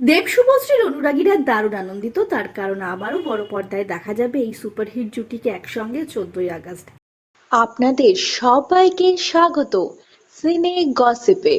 দেব শুভশ্রীর অনুরাগীরা দারুণ আনন্দিত, তার কারণ আবারও বড় পর্দায় দেখা যাবে এই সুপারহিট জুটিকে একসঙ্গে চোদ্দই আগস্ট। আপনাদের সবাইকে স্বাগত। সিনে গসিপে।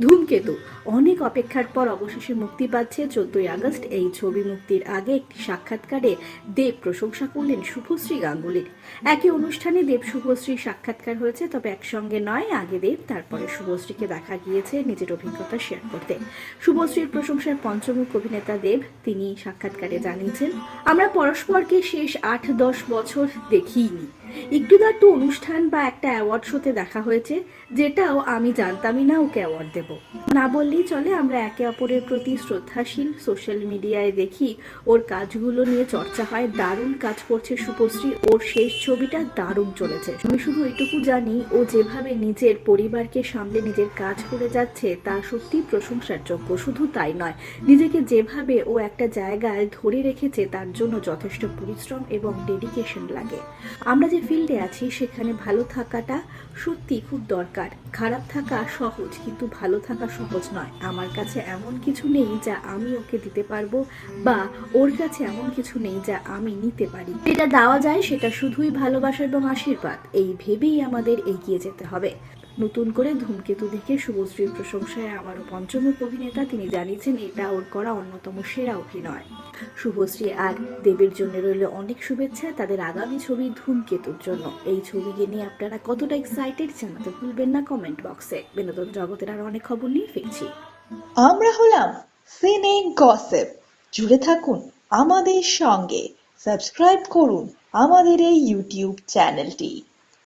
ধূমকেতু। অনেক অপেক্ষার পর অবশেষে মুক্তি পাচ্ছে চোদ্দই আগস্ট। এই ছবি মুক্তির আগে একটি সাক্ষাৎকারে দেব প্রশংসা করলেন শুভশ্রী গাঙ্গুলির একই অনুষ্ঠানে দেব শুভশ্রীর সাক্ষাৎকার হয়েছে, তবে একসঙ্গে নয়, আগে দেব, তারপরে শুভশ্রীকে দেখা গিয়েছে নিজের অভিজ্ঞতা শেয়ার করতে। শুভশ্রীর প্রশংসায় পঞ্চমুখ অভিনেতা দেব, তিনি সাক্ষাৎকারে জানিয়েছেন, আমরা পরস্পরকে শেষ আট দশ বছর দেখিনি। একটু না একটু অনুষ্ঠান বা একটা অ্যাওয়ার্ড শোতে দেখা হয়েছে, যেটাও আমি জানতামই না ওকে অ্যাওয়ার্ড দেব। না বললেই চলে, আমরা একে অপরের প্রতি শ্রদ্ধাশীল সোশ্যাল মিডিয়ায় দেখি, ওর কাজগুলো নিয়ে চর্চা হয়, দারুণ কাজ করছে শুভশ্রী, ওর শেষ ছবিটা দারুণ চলেছে। আমি শুধু এটুকু জানি, ও যেভাবে নিজের পরিবারকে সামলে নিজের কাজ করে যাচ্ছে, তা সত্যি প্রশংসার যোগ্য শুধু তাই নয়, নিজেকে যেভাবে ও একটা জায়গায় ধরে রেখেছে, তার জন্য যথেষ্ট পরিশ্রম এবং ডেডিকেশন লাগে। আমরা যে ফিল্ডে আছি, সেখানে ভালো থাকাটা সত্যি খুব দরকার। খারাপ থাকা সহজ, কিন্তু ভালো থাকা সহজ নয়। আমার কাছে এমন কিছু নেই যা আমি ওকে দিতে পারব, বা ওর কাছে এমন কিছু নেই যা আমি নিতে পারি। যেটা দেওয়া যায় সেটা শুধুই ভালোবাসা এবং আশীর্বাদ। এই ভেবেই আমাদের এগিয়ে যেতে হবে। নতুন করে ধূমকেতু দেখে শুভশ্রীর প্রশংসায় আবারও পঞ্চমুখ অভিনেতা, তিনি জানিয়েছেন এটা ওর করা অন্যতম সেরা অভিনয়। শুভশ্রী আর দেবের জন্য রইল অনেক শুভেচ্ছা তাদের আগামী ছবি ধূমকেতুর জন্য। এই ছবিকে নিয়ে আপনারা কতটা এক্সাইটেড জানাতে ভুলবেন না কমেন্ট বক্সে বিনোদন জগতের আর অনেক খবর নিয়ে ফিরছি। আমরা হলাম সিনে গসেপ জুড়ে থাকুন আমাদের সঙ্গে। সাবস্ক্রাইব করুন আমাদের এই ইউটিউব চ্যানেলটি